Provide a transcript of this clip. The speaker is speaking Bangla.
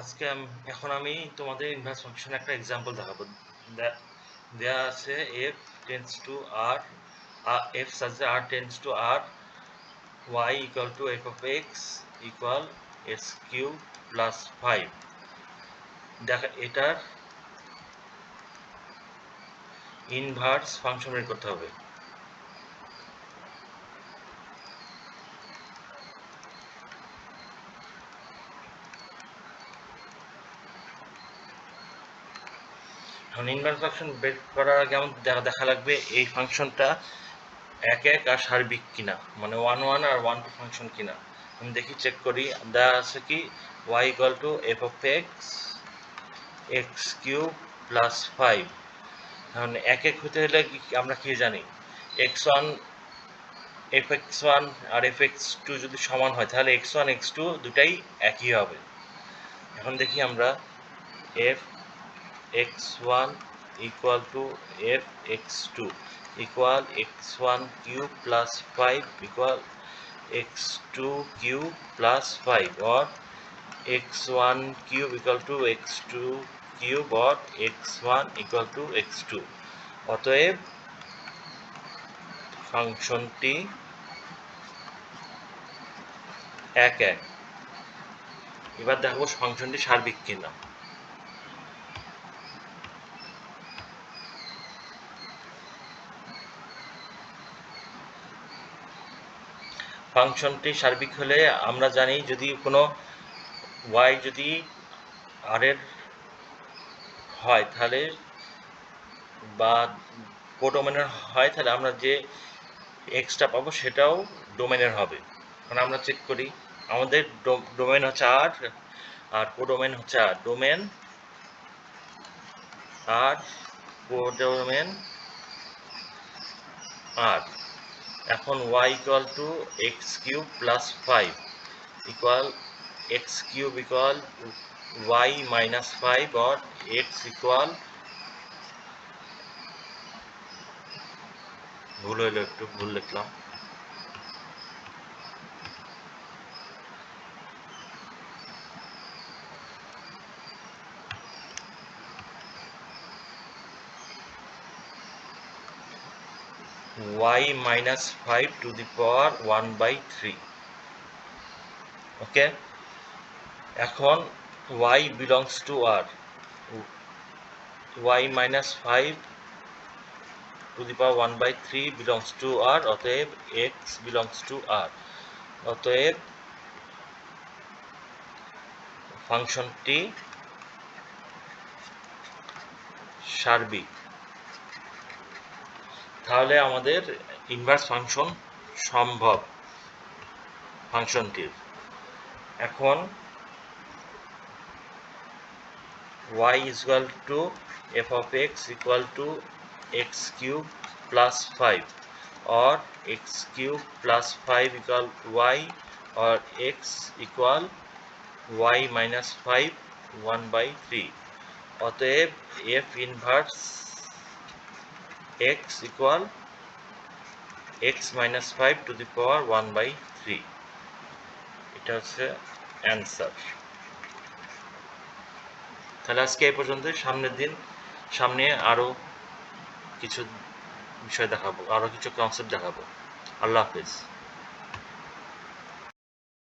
আজকে এখন আমি তোমাদের ইনভার্স ফাংশন একটা এক্সাম্পল দেখাবো। দেয়া আছে F tends to R F such R tends to R Y equal to F of X equal X cube plus five দেখা, এটার ইনভার্স ফাংশন বের করতে হবে। এখন ইনভার্স ফাংশন বের করার আগে আমাদের দেখা লাগবে, এই ফাংশনটা এক এক আর সার্বিক কিনা? মানে ওয়ান ওয়ান আর ওয়ান টু ফাংশন কিনা? আমি দেখি চেক করি। দেওয়া আছে কি? Y equal to F of X X cube plus five এখন এক এক হতে হলে আমরা কি জানি? X one F X one আর এফ এক্স টু যদি সমান হয়, তাহলে এক্স ওয়ান এক্স টু দুটাই একই হবে। এখন দেখি আমরা F X one equal to F X two equal X one cube plus five equal X two cube plus five or X one cube equal to X two cube or X one equal to X two অতএব ফাংশনটি এক এক। এবার দেখো ফাংশনটি সার্বিক কিনা। ফাংশনটি সার্বিক হলে আমরা জানি যদি কোনো ওয়াই যদি আর এর হয় তাহলে বা কোডোমেনের হয়, তাহলে আমরা যে এক্সট্রা পাবো সেটাও ডোমেনের হবে। কারণ আমরা চেক করি, আমাদের ডোমেন হচ্ছে আর আর কোডোমেন হচ্ছে আর ডোমেন আর কোডোমেন আর এখন y equal to X cube plus five equal X cube equal Y minus five or X equal ভুল হইল একটু ভুল লিখলাম। Y minus 5 to the power 1 by 3 ওকে এখন y belongs to r y minus 5 to the power 1 by 3 belongs to r অতএব x belongs to r অতএব ফাংশনটি সার্বিক তাহলে আমাদের ইনভার্স ফাংশন সম্ভব ফাংশনটির। এখন Y equal to F of X equal to X cube plus five or X cube plus five equal Y or X equal Y minus five one by three অতএব F inverse x equal x minus 5 to the power 1 by 3 এটা হচ্ছে অ্যান্সার তাহলে আজকে এই পর্যন্ত সামনের দিন, সামনে আরও কিছু বিষয় দেখাবো, আরও কিছু কনসেপ্ট দেখাবো। আল্লাহ হাফেজ।